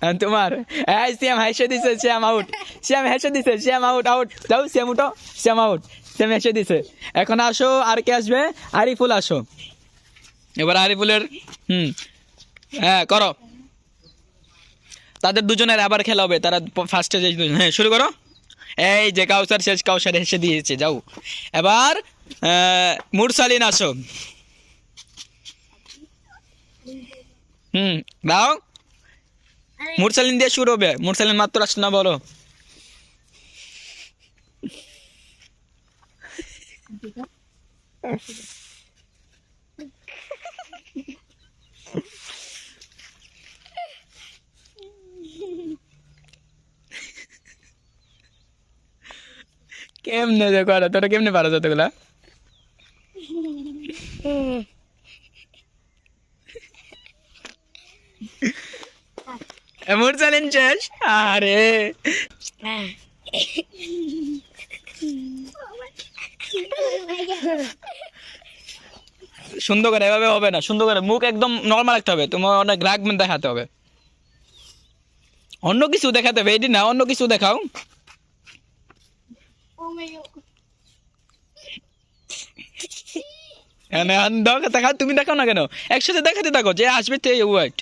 হ্যাঁ, তোমার। এই শ্যাম হেসে দিছে শ্যাম আউট শ্যাম হেসে দিছে শ্যাম আউট আউট যাও শ্যাম উঠো শ্যাম আউট শ্যাম হেসে দিছে। এখন আসো আর কে আসবে? আরিফুল আসো। এবার আরিফুলের হুম। হ্যাঁ করো। তাদের দুজনের আবার খেলা হবে তারা ফার্স্টে যে হ্যাঁ শুরু করো। এই যে কাউসার শেষ কাউসার হেসে দিয়েছে যাও। এবার মুরসালিন আসো। হুম দাও। মুরসালিন দিয়ে শুরু হবে মুরসালিন মাত্র আসছে না বলো কেমনে যে করে তোরা কেমনে পারো যতগুলা মুরসালিন শেষ আরে। সুন্দর করে এভাবে হবে না সুন্দর করে মুখ একদম নর্মাল রাখতে হবে, তোমার অনেক রাগ দেখাতে হবে। অন্য কিছু দেখাতে হবে এটি না? অন্য কিছু দেখাও। দেখাও তুমি দেখাও না কেন? একসাথে দেখাতে থাকো, যে আসবে, তে ওয়াইট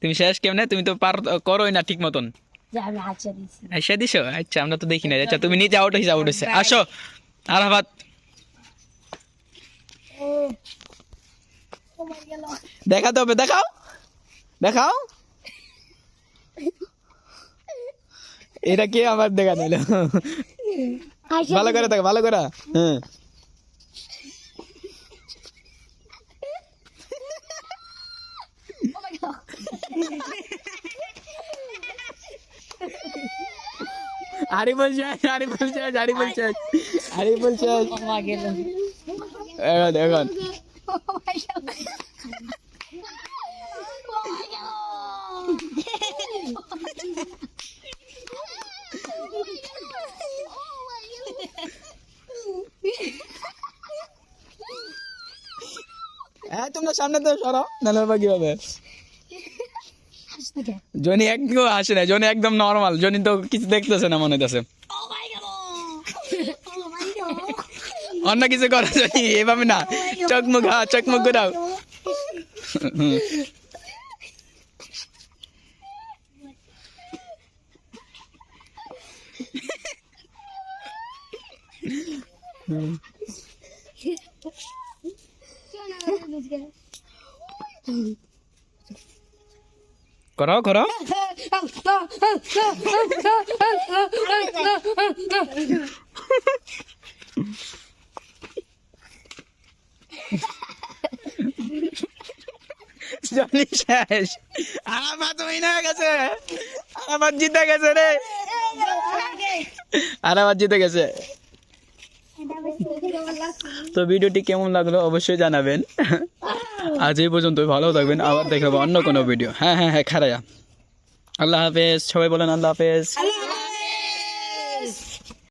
তুমি শেষ কেমনে? তুমি তো পার করোই না ঠিক মতন। হাতটা দিছি? আচ্ছা আমরা তো দেখি না আচ্ছা তুমি নিজে আউট হয়েছে আউট হয়েছে আসো। আরাফাত। দেখাতে হবে দেখাও। দেখাও। এটা কি আমার দেখা নিল ভালো করে দেখো ভালো করে। হ্যাঁ। আরে বলছে আরে বলছে আরে বলছে আরে বলছে এখন এখন হ্যাঁ তোমরা সামনে তো সরো, নাহলে বা কি হবে জনি একদম আসে না, জনি একদম নর্মাল জনি তো কিছু দেখতেছে না মনে হইতেছে। অন্য কিছু করো জনি, এভাবে না, চোখ মুখ হ্যাঁ ঘুরাও। হুম। করো করো জনি শেষ আরাফাত উইনা গেছে আরাফাত জিতে গেছে রে আরাফাত জিতে গেছে তো ভিডিওটি কেমন লাগল অবশ্যই জানাবেন। আজ এই পর্যন্ত ভালো থাকবেন, আবার দেখাবো অন্য কোনো ভিডিও। হ্যাঁ হ্যাঁ হ্যাঁ খারায়া আল্লাহ হাফেজ, সবাই বলেন আল্লাহ হাফেজ।